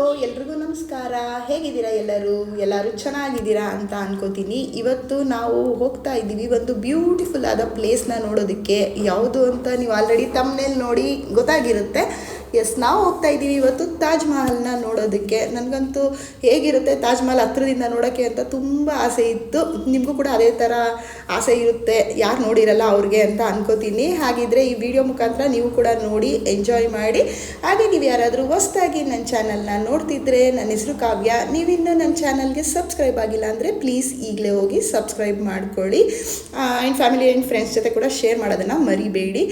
ಎಲ್ರಿಗೂ ನಮಸ್ಕಾರ. ಹೇಗಿದ್ದೀರಾ ಎಲ್ಲರೂ? ಎಲ್ಲರೂ ಚೆನ್ನಾಗಿದ್ದೀರಾ ಅಂತ ಅನ್ಕೋತೀನಿ. ಇವತ್ತು ನಾವು ಹೋಗ್ತಾ ಇದ್ದೀವಿ ಒಂದು ಬ್ಯೂಟಿಫುಲ್ ಆದ ಪ್ಲೇಸ್ನ ನೋಡೋದಕ್ಕೆ. ಯಾವುದು ಅಂತ ನೀವು ಆಲ್ರೆಡಿ ತಮ್ಮನೇಲಿ ನೋಡಿ ಗೊತ್ತಾಗಿರುತ್ತೆ. ಎಸ್ ನಾವು ಹೋಗ್ತಾ ಇದ್ದೀವಿ. ಇವತ್ತು ತಾಜ್ ಮಹಲ್ನ ನೋಡೋದಕ್ಕೆ. ನನಗಂತೂ ಹೇಗಿರುತ್ತೆ ತಾಜ್ ಮಹಲ್ ಹತ್ರದಿಂದ ನೋಡೋಕ್ಕೆ ಅಂತ ತುಂಬ ಆಸೆ ಇತ್ತು. ನಿಮಗೂ ಕೂಡ ಅದೇ ಥರ ಆಸೆ ಇರುತ್ತೆ. ಯಾರು ನೋಡಿರಲ್ಲ ಅವ್ರಿಗೆ ಅಂತ ಅನ್ಕೋತೀನಿ. ಹಾಗಿದ್ರೆ ಈ ವಿಡಿಯೋ ಮುಖಾಂತರ ನೀವು ಕೂಡ ನೋಡಿ ಎಂಜಾಯ್ ಮಾಡಿ. ಹಾಗೆ ನೀವು ಯಾರಾದರೂ ಹೊಸ್ದಾಗಿ ನನ್ನ ಚಾನಲ್ನ ನೋಡ್ತಿದ್ರೆ ನನ್ನ ಹೆಸರು ಕಾವ್ಯ. ನೀವಿನ್ನೂ ನನ್ನ ಚಾನಲ್ಗೆ ಸಬ್ಸ್ಕ್ರೈಬ್ ಆಗಿಲ್ಲ ಅಂದರೆ ಪ್ಲೀಸ್ ಈಗಲೇ ಹೋಗಿ ಸಬ್ಸ್ಕ್ರೈಬ್ ಮಾಡ್ಕೊಳ್ಳಿ. ಆ್ಯಂಡ್ ಫ್ಯಾಮಿಲಿ ಆ್ಯಂಡ್ ಫ್ರೆಂಡ್ಸ್ ಜೊತೆ ಕೂಡ ಶೇರ್ ಮಾಡೋದನ್ನು ಮರಿಬೇಡಿ.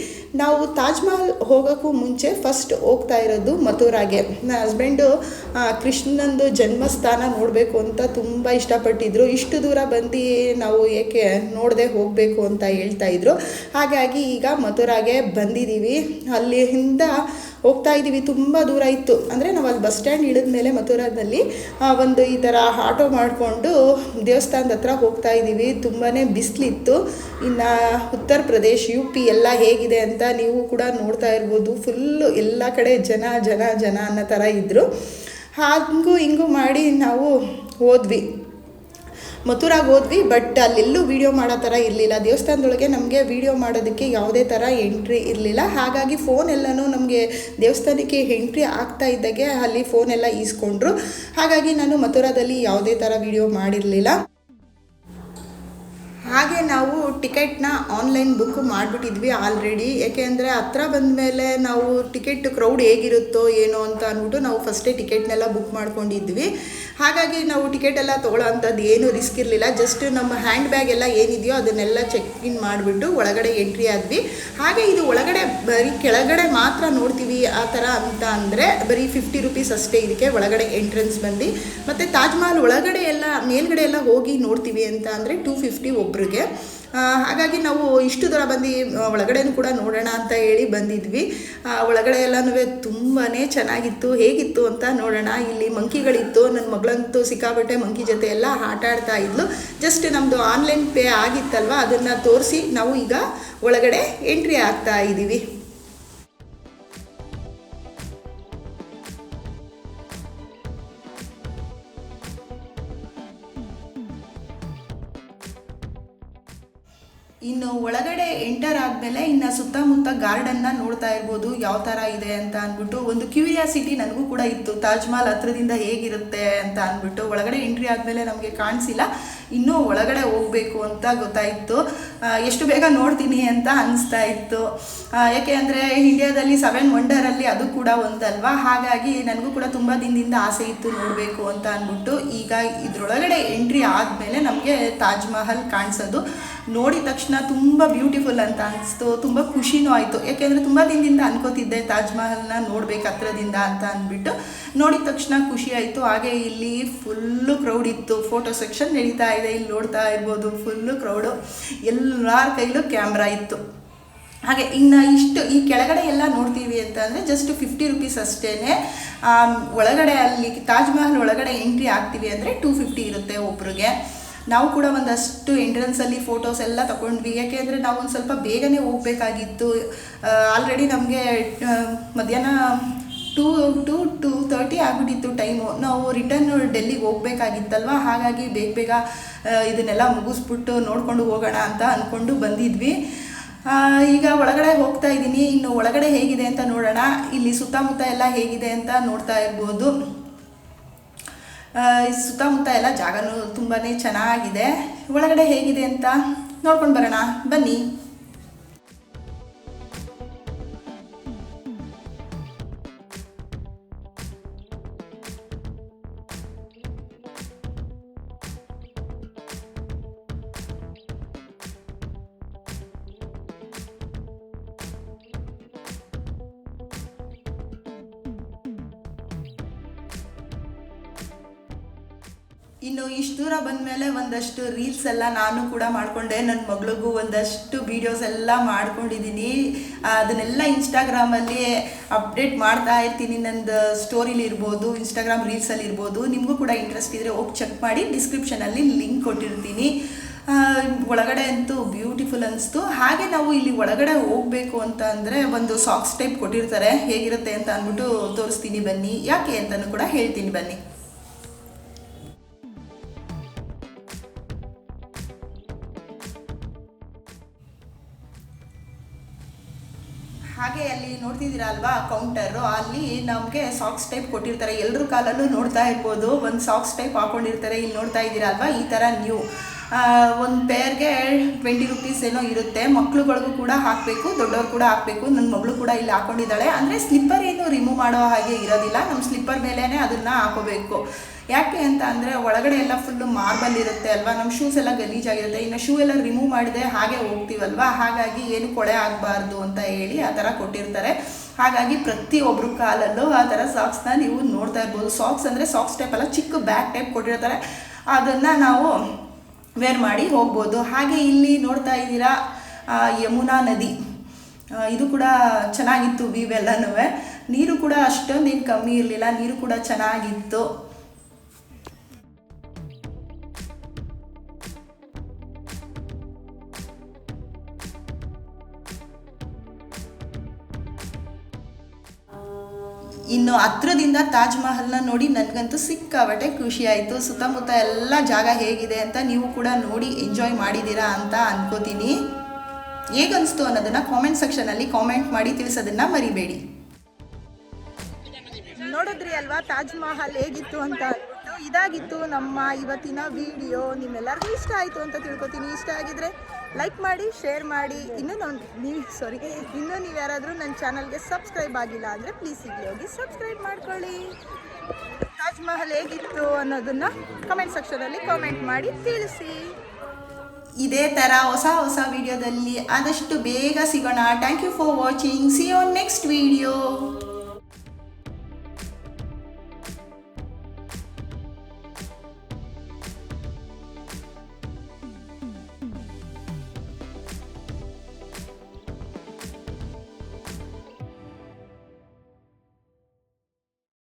ನಾವು ತಾಜ್ ಮಹಲ್ ಹೋಗೋಕ್ಕೂ ಮುಂಚೆ ಫಸ್ಟ್ ಹೋಗ್ತಾ ಇರೋದು ಮಥುರಾಗೆ. ನನ್ನ ಹಸ್ಬೆಂಡು ಕೃಷ್ಣಂದು ಜನ್ಮಸ್ಥಾನ ನೋಡಬೇಕು ಅಂತ ತುಂಬ ಇಷ್ಟಪಟ್ಟಿದ್ರು. ಇಷ್ಟು ದೂರ ಬಂದು ನಾವು ಏಕೆ ನೋಡದೆ ಹೋಗಬೇಕು ಅಂತ ಹೇಳ್ತಾ ಇದ್ರು. ಹಾಗಾಗಿ ಈಗ ಮಥುರಾಗೆ ಬಂದಿದ್ದೀವಿ. ಅಲ್ಲಿಂದ ಹೋಗ್ತಾ ಇದ್ದೀವಿ ತುಂಬ ದೂರ ಇತ್ತು. ಅಂದರೆ ನಾವು ಅಲ್ಲಿ ಬಸ್ ಸ್ಟ್ಯಾಂಡ್ ಇಳಿದ ಮೇಲೆ ಮಥುರಾದಲ್ಲಿ ಒಂದು ಈ ಥರ ಆಟೋ ಮಾಡಿಕೊಂಡು ದೇವಸ್ಥಾನದ ಹತ್ರ ಹೋಗ್ತಾ ಇದ್ದೀವಿ ತುಂಬಾ ಬಿಸಿಲಿತ್ತು. ಇನ್ನು ಉತ್ತರ ಪ್ರದೇಶ್ ಯು ಪಿ ಎಲ್ಲ ಹೇಗಿದೆ ಅಂತ ನೀವು ಕೂಡ ನೋಡ್ತಾ ಇರ್ಬೋದು. ಫುಲ್ಲು ಎಲ್ಲ ಕಡೆ ಜನ ಜನ ಜನ ಅನ್ನೋ ಥರ ಇದ್ದರು ಹಾಗೂ ಹಿಂಗೂ ಮಾಡಿ ನಾವು ಹೋದ್ವಿ. ಮಥುರಾಗೆ ಹೋದ್ವಿ ಬಟ್ ಅಲ್ಲೆಲ್ಲೂ ವೀಡಿಯೋ ಮಾಡೋ ಥರ ಇರಲಿಲ್ಲ. ದೇವಸ್ಥಾನದೊಳಗೆ ನಮಗೆ ವೀಡಿಯೋ ಮಾಡೋದಕ್ಕೆ ಯಾವುದೇ ಥರ ಎಂಟ್ರಿ ಇರಲಿಲ್ಲ. ಹಾಗಾಗಿ ಫೋನ್ ಎಲ್ಲನೂ ನಮಗೆ ದೇವಸ್ಥಾನಕ್ಕೆ ಎಂಟ್ರಿ ಆಗ್ತಾ ಇದ್ದಾಗೆ ಅಲ್ಲಿ ಫೋನೆಲ್ಲ ಈಸ್ಕೊಂಡ್ರು. ಹಾಗಾಗಿ ನಾನು ಮಥುರಾದಲ್ಲಿ ಯಾವುದೇ ಥರ ವೀಡಿಯೋ ಮಾಡಿರಲಿಲ್ಲ. ಹಾಗೆ ನಾವು ಟಿಕೆಟ್ನ ಆನ್ಲೈನ್ ಬುಕ್ ಮಾಡಿಬಿಟ್ಟಿದ್ವಿ ಆಲ್ರೆಡಿ. ಯಾಕೆಂದರೆ ಹತ್ರ ಬಂದ ಮೇಲೆ ನಾವು ಟಿಕೆಟ್ ಕ್ರೌಡ್ ಹೇಗಿರುತ್ತೋ ಏನೋ ಅಂತ ಅಂದ್ಬಿಟ್ಟು ನಾವು ಫಸ್ಟೇ ಟಿಕೆಟ್ನೆಲ್ಲ ಬುಕ್ ಮಾಡ್ಕೊಂಡಿದ್ವಿ. ಹಾಗಾಗಿ ನಾವು ಟಿಕೆಟ್ ಎಲ್ಲ ತೊಗೊಳ್ಳೋ ಅಂಥದ್ದು ಏನೂ ರಿಸ್ಕ್ ಇರಲಿಲ್ಲ. ಜಸ್ಟ್ ನಮ್ಮ ಹ್ಯಾಂಡ್ ಬ್ಯಾಗ್ ಎಲ್ಲ ಏನಿದೆಯೋ ಅದನ್ನೆಲ್ಲ ಚೆಕ್ ಇನ್ ಮಾಡಿಬಿಟ್ಟು ಒಳಗಡೆ ಎಂಟ್ರಿ ಆದ್ವಿ. ಹಾಗೆ ಇದು ಒಳಗಡೆ ಬರೀ ಕೆಳಗಡೆ ಮಾತ್ರ ನೋಡ್ತೀವಿ ಆ ಥರ ಅಂತ ಅಂದರೆ ಬರೀ ಫಿಫ್ಟಿ ರುಪೀಸ್ ಅಷ್ಟೇ ಇದಕ್ಕೆ ಒಳಗಡೆ ಎಂಟ್ರೆನ್ಸ್ ಬಂದು. ಮತ್ತು ತಾಜ್ಮಹಲ್ ಒಳಗಡೆ ಎಲ್ಲ ಮೇಲ್ಗಡೆ ಎಲ್ಲ ಹೋಗಿ ನೋಡ್ತೀವಿ ಅಂತ ಅಂದರೆ ಟೂ ಫಿಫ್ಟಿ ಆ, ಹಾಗಾಗಿ ನಾವು ಇಷ್ಟು ದೂರ ಬಂದು ಒಳಗಡೆನೂ ಕೂಡ ನೋಡೋಣ ಅಂತ ಹೇಳಿ ಬಂದಿದ್ವಿ. ಒಳಗಡೆ ಎಲ್ಲನೂ ತುಂಬಾ ಚೆನ್ನಾಗಿತ್ತು ಹೇಗಿತ್ತು ಅಂತ ನೋಡೋಣ. ಇಲ್ಲಿ ಮಂಕಿಗಳಿತ್ತು ನನ್ನ ಮಗಳಂತೂ ಸಿಕ್ಕಾಬಟ್ಟೆ ಮಂಕಿ ಜೊತೆ ಎಲ್ಲ ಆಟ ಆಡ್ತಾ ಇದ್ಲು. ಜಸ್ಟ್ ನಮ್ಮದು ಆನ್ಲೈನ್ ಪೇ ಆಗಿತ್ತಲ್ವ ಅದನ್ನು ತೋರಿಸಿ ನಾವು ಈಗ ಒಳಗಡೆ ಎಂಟ್ರಿ ಆಗ್ತಾ ಇದ್ದೀವಿ ಒಳಗಡೆ ಎಂಟರ್ ಆದಮೇಲೆ ಇನ್ನು ಸುತ್ತಮುತ್ತ ಗಾರ್ಡನ್ನ ನೋಡ್ತಾ ಇರ್ಬೋದು, ಯಾವ ಥರ ಇದೆ ಅಂತ ಅಂದ್ಬಿಟ್ಟು ಒಂದು ಕ್ಯೂರಿಯಾಸಿಟಿ ನನಗೂ ಕೂಡ ಇತ್ತು, ತಾಜ್ ಮಹಲ್ ಹತ್ರದಿಂದ ಹೇಗಿರುತ್ತೆ ಅಂತ ಅಂದ್ಬಿಟ್ಟು. ಒಳಗಡೆ ಎಂಟ್ರಿ ಆದಮೇಲೆ ನಮಗೆ ಕಾಣಿಸಿಲ್ಲ. ಇನ್ನೂ ಒಳಗಡೆ ಹೋಗಬೇಕು ಅಂತ ಗೊತ್ತಾಯಿತು. ಎಷ್ಟು ಬೇಗ ನೋಡ್ತೀನಿ ಅಂತ ಅನಿಸ್ತಾ ಇತ್ತು. ಯಾಕೆ ಅಂದರೆ ಇಂಡಿಯಾದಲ್ಲಿ ಸೆವೆನ್ ವಂಡರಲ್ಲಿ ಅದು ಕೂಡ ಒಂದಲ್ವಾ? ಹಾಗಾಗಿ ನನಗೂ ಕೂಡ ತುಂಬ ದಿನದಿಂದ ಆಸೆ ಇತ್ತು ನೋಡಬೇಕು ಅಂತ ಅಂದ್ಬಿಟ್ಟು ಈಗ ಇದರೊಳಗಡೆ ಎಂಟ್ರಿ ಆದಮೇಲೆ ನಮಗೆ ತಾಜ್ ಮಹಲ್ ಕಾಣಿಸೋದು. ನೋಡಿದ ತಕ್ಷಣ ತುಂಬ ಬ್ಯೂಟಿಫುಲ್ ಅಂತ ಅನಿಸ್ತು, ತುಂಬ ಖುಷಿನೂ ಆಯಿತು. ಯಾಕೆಂದರೆ ತುಂಬ ದಿನದಿಂದ ಅನ್ಕೋತಿದ್ದೆ ತಾಜ್ ಮಹಲ್ನ ನೋಡ್ಬೇಕು ಹತ್ರದಿಂದ ಅಂತ ಅಂದ್ಬಿಟ್ಟು ನೋಡಿದ ತಕ್ಷಣ ಖುಷಿ ಆಯಿತು. ಹಾಗೆ ಇಲ್ಲಿ ಫುಲ್ಲು ಕ್ರೌಡ್ ಇತ್ತು. ಫೋಟೋ ಸೆಕ್ಷನ್ ನಡೀತಾ ಇದೆ ಇಲ್ಲಿ ನೋಡ್ತಾ ಇರ್ಬೋದು ಫುಲ್ಲು ಕ್ರೌಡು ಎಲ್ಲರ ಕೈಲೂ ಕ್ಯಾಮ್ರಾ ಇತ್ತು. ಹಾಗೆ ಇನ್ನು ಇಷ್ಟು ಈ ಕೆಳಗಡೆ ಎಲ್ಲ ನೋಡ್ತೀವಿ ಅಂತ ಅಂದರೆ ಜಸ್ಟ್ ಫಿಫ್ಟಿ ರುಪೀಸ್ ಅಷ್ಟೇ ಒಳಗಡೆ ಅಲ್ಲಿ ತಾಜ್ ಮಹಲ್ ಒಳಗಡೆ ಎಂಟ್ರಿ ಆಗ್ತೀವಿ ಅಂದರೆ ಟೂ ಫಿಫ್ಟಿ ಇರುತ್ತೆ ಒಬ್ರಿಗೆ. ನಾವು ಕೂಡ ಒಂದಷ್ಟು ಎಂಟ್ರೆನ್ಸಲ್ಲಿ ಫೋಟೋಸ್ ಎಲ್ಲ ತಗೊಂಡ್ವಿ ಯಾಕೆಂದರೆ ನಾವು ಒಂದು ಸ್ವಲ್ಪ ಬೇಗನೆ ಹೋಗಬೇಕಾಗಿತ್ತು. ಆಲ್ರೆಡಿ ನಮಗೆ ಮಧ್ಯಾಹ್ನ ಟೂ, ಟು, ಟೂ ತರ್ಟಿ ಆಗಿಬಿಟ್ಟಿತ್ತು ಟೈಮು. ನಾವು ರಿಟರ್ನ್ ಡೆಲ್ಲಿಗೆ ಹೋಗ್ಬೇಕಾಗಿತ್ತಲ್ವ? ಹಾಗಾಗಿ ಬೇಗ ಬೇಗ ಇದನ್ನೆಲ್ಲ ಮುಗಿಸ್ಬಿಟ್ಟು ನೋಡಿಕೊಂಡು ಹೋಗೋಣ ಅಂತ ಅಂದ್ಕೊಂಡು ಬಂದಿದ್ವಿ. ಈಗ ಒಳಗಡೆ ಹೋಗ್ತಾ ಇದ್ದೀನಿ. ಇನ್ನು ಒಳಗಡೆ ಹೇಗಿದೆ ಅಂತ ನೋಡೋಣ. ಇಲ್ಲಿ ಸುತ್ತಮುತ್ತ ಎಲ್ಲ ಹೇಗಿದೆ ಅಂತ ನೋಡ್ತಾ ಇರ್ಬೋದು. ಸುತ್ತಮುತ್ತ ಎಲ್ಲ ಜಾಗನೂ ತುಂಬಾ ಚೆನ್ನಾಗಿದೆ. ಒಳಗಡೆ ಹೇಗಿದೆ ಅಂತ ನೋಡ್ಕೊಂಡು ಬರೋಣ. ಬನ್ನಿ. ಇನ್ನು ಇಷ್ಟು ದೂರ ಬಂದಮೇಲೆ ಒಂದಷ್ಟು ರೀಲ್ಸ್ ಎಲ್ಲ ನಾನು ಕೂಡ ಮಾಡಿಕೊಂಡೆ. ನನ್ನ ಮಗಳಿಗೂ ಒಂದಷ್ಟು ವೀಡಿಯೋಸ್ ಎಲ್ಲ ಮಾಡ್ಕೊಂಡಿದ್ದೀನಿ ಅದನ್ನೆಲ್ಲ ಇನ್ಸ್ಟಾಗ್ರಾಮಲ್ಲಿ ಅಪ್ಡೇಟ್ ಮಾಡ್ತಾ ಇರ್ತೀನಿ. ನಂದು ಸ್ಟೋರಿಲಿ ಇರ್ಬೋದು ಇನ್ಸ್ಟಾಗ್ರಾಮ್ ರೀಲ್ಸಲ್ಲಿ ಇರ್ಬೋದು. ನಿಮಗೂ ಕೂಡ ಇಂಟ್ರೆಸ್ಟ್ ಇದ್ದರೆ ಹೋಗಿ ಚೆಕ್ ಮಾಡಿ ಡಿಸ್ಕ್ರಿಪ್ಷನಲ್ಲಿ ಲಿಂಕ್ ಕೊಟ್ಟಿರ್ತೀನಿ. ಒಳಗಡೆ ಅಂತೂ ಬ್ಯೂಟಿಫುಲ್ ಅನಿಸ್ತು. ಹಾಗೆ ನಾವು ಇಲ್ಲಿ ಒಳಗಡೆ ಹೋಗಬೇಕು ಅಂತ ಅಂದರೆ ಒಂದು ಸಾಕ್ಸ್ ಟೈಪ್ ಕೊಟ್ಟಿರ್ತಾರೆ. ಹೇಗಿರುತ್ತೆ ಅಂತ ಅಂದ್ಬಿಟ್ಟು ತೋರಿಸ್ತೀನಿ ಬನ್ನಿ. ಯಾಕೆ ಅಂತಲೂ ಕೂಡ ಹೇಳ್ತೀನಿ ಬನ್ನಿ. ಹಾಗೆ ಅಲ್ಲಿ ನೋಡ್ತಿದ್ದೀರಾ ಅಲ್ವಾ ಕೌಂಟರು ಅಲ್ಲಿ ನಮಗೆ ಸಾಕ್ಸ್ ಟೈಪ್ ಕೊಟ್ಟಿರ್ತಾರೆ. ಎಲ್ಲರೂ ಕಾಲಲ್ಲೂ ನೋಡ್ತಾ ಇರ್ಬೋದು. ಒಂದು ಸಾಕ್ಸ್ ಟೈಪ್ ಹಾಕೊಂಡಿರ್ತಾರೆ. ಇಲ್ಲಿ ನೋಡ್ತಾ ಇದ್ದೀರಾ ಅಲ್ವಾ? ಈ ಥರ ನ್ಯೂ ಒಂದು ಪೇರ್ಗೆ ಟ್ವೆಂಟಿ ರುಪೀಸ್ ಏನೋ ಇರುತ್ತೆ. ಮಕ್ಳುಗಳಿಗೂ ಕೂಡ ಹಾಕಬೇಕು, ದೊಡ್ಡವ್ರು ಕೂಡ ಹಾಕಬೇಕು. ನನ್ನ ಮಗಳು ಕೂಡ ಇಲ್ಲಿ ಹಾಕೊಂಡಿದ್ದಾಳೆ. ಅಂದರೆ ಸ್ಲಿಪ್ಪರ್ ಏನು ರಿಮೂವ್ ಮಾಡೋ ಹಾಗೆ ಇರೋದಿಲ್ಲ. ನಮ್ಮ ಸ್ಲಿಪ್ಪರ್ ಮೇಲೇ ಅದನ್ನು ಹಾಕೋಬೇಕು. ಯಾಕೆ ಅಂತ ಅಂದರೆ ಒಳಗಡೆ ಎಲ್ಲ ಫುಲ್ಲು ಮಾರ್ಬಲ್ ಇರುತ್ತೆ ಅಲ್ವಾ? ನಮ್ಮ ಶೂಸ್ ಎಲ್ಲ ಗಲೀಜಾಗಿರುತ್ತೆ. ಇನ್ನು ಶೂ ಎಲ್ಲ ರಿಮೂವ್ ಮಾಡಿದೆ ಹಾಗೆ ಹೋಗ್ತೀವಲ್ವಾ? ಹಾಗಾಗಿ ಏನು ಕೊಳೆ ಆಗಬಾರ್ದು ಅಂತ ಹೇಳಿ ಆ ಥರ ಕೊಟ್ಟಿರ್ತಾರೆ. ಹಾಗಾಗಿ ಪ್ರತಿಯೊಬ್ಬರು ಕಾಲಲ್ಲೂ ಆ ಥರ ಸಾಕ್ಸ್ನ ನೀವು ನೋಡ್ತಾ ಇರ್ಬೋದು. ಸಾಕ್ಸ್ ಅಂದರೆ ಸಾಕ್ಸ್ ಟೈಪ್ ಅಲ್ಲ, ಚಿಕ್ಕ ಬ್ಯಾಗ್ ಟೈಪ್ ಕೊಟ್ಟಿರ್ತಾರೆ. ಅದನ್ನು ನಾವು ವೇರ್ ಮಾಡಿ ಹೋಗ್ಬೋದು. ಹಾಗೆ ಇಲ್ಲಿ ನೋಡ್ತಾ ಇದ್ದೀರಾ ಯಮುನಾ ನದಿ. ಇದು ಕೂಡ ಚೆನ್ನಾಗಿತ್ತು ವ್ಯೂ ಎಲ್ಲನೂ ನೀರು ಕೂಡ ಅಷ್ಟೊಂದೇನು ಕಮ್ಮಿ ಇರಲಿಲ್ಲ, ನೀರು ಕೂಡ ಚೆನ್ನಾಗಿತ್ತು. ಇನ್ನು ಹತ್ರದಿಂದ ತಾಜ್ ಮಹಲ್ನ ನೋಡಿ ನನಗಂತೂ ಸಿಕ್ಕಾಬಟ್ಟೆ ಖುಷಿ ಆಯಿತು. ಸುತ್ತಮುತ್ತ ಎಲ್ಲ ಜಾಗ ಹೇಗಿದೆ ಅಂತ ನೀವು ಕೂಡ ನೋಡಿ ಎಂಜಾಯ್ ಮಾಡಿದ್ದೀರಾ ಅಂತ ಅನ್ಕೋತೀನಿ. ಹೇಗನ್ನಿಸ್ತು ಅನ್ನೋದನ್ನು ಕಾಮೆಂಟ್ ಸೆಕ್ಷನಲ್ಲಿ ಕಾಮೆಂಟ್ ಮಾಡಿ ತಿಳಿಸೋದನ್ನು ಮರಿಬೇಡಿ. ನೋಡಿದ್ರಿ ಅಲ್ವಾ? ತಾಜ್ ಮಹಲ್ ಹೇಗಿತ್ತು ಅಂತ? ಇದಾಗಿತ್ತು ನಮ್ಮ ಇವತ್ತಿನ ವಿಡಿಯೋ. ನಿಮ್ಮೆಲ್ಲರಿಗೂ ಇಷ್ಟ ಆಯಿತು ಅಂತ ತಿಳ್ಕೊತೀನಿ. ಇಷ್ಟ ಆಗಿದ್ರೆ ಲೈಕ್ ಮಾಡಿ ಶೇರ್ ಮಾಡಿ. ಇನ್ನೂ ನಾನು ನೀವು ಸಾರಿ ಇನ್ನೂ ನೀವು ಯಾರಾದರೂ ನನ್ನ ಚಾನಲ್ಗೆ ಸಬ್ಸ್ಕ್ರೈಬ್ ಆಗಿಲ್ಲ ಅಂದರೆ ಪ್ಲೀಸ್ ಇಲ್ಲಿ ಹೋಗಿ ಸಬ್ಸ್ಕ್ರೈಬ್ ಮಾಡ್ಕೊಳ್ಳಿ. ತಾಜ್ ಮಹಲ್ ಹೇಗಿತ್ತು ಅನ್ನೋದನ್ನು ಕಮೆಂಟ್ ಸೆಕ್ಷನಲ್ಲಿ ಕಾಮೆಂಟ್ ಮಾಡಿ ತಿಳಿಸಿ. ಇದೇ ಥರ ಹೊಸ ಹೊಸ ವಿಡಿಯೋದಲ್ಲಿ ಆದಷ್ಟು ಬೇಗ ಸಿಗೋಣ. Thank you for watching see you in next video